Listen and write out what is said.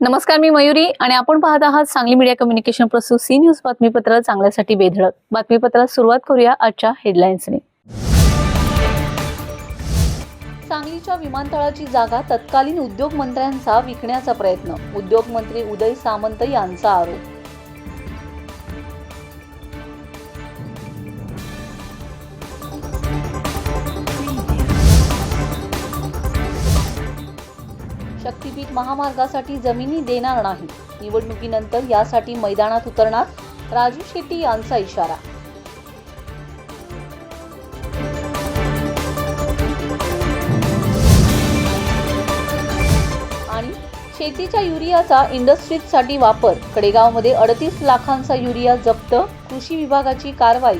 नमस्कार मी मयुरी आणि आपण पाहत आहात सांगली मीडिया कम्युनिकेशन प्रस्तुत सी न्यूज बातमीपत्र चांगल्यासाठी बेधडक. बातमीपत्रात सुरुवात करूया आजच्या हेडलाईन्सने. सांगलीच्या विमानतळाची जागा तत्कालीन उद्योग मंत्र्यांचा विकण्याचा प्रयत्न. उद्योगमंत्री उदय सामंत यांचा आरोप. शक्तीपीठ महामार्गासाठी जमिनी देणार नाही. निवडणुकीनंतर यासाठी मैदानात उतरणार राजू शेट्टी यांचा इशारा. आणि शेतीच्या युरियाचा इंडस्ट्रीजसाठी वापर. कडेगावमध्ये अडतीस लाखांचा युरिया जप्त. कृषी विभागाची कारवाई.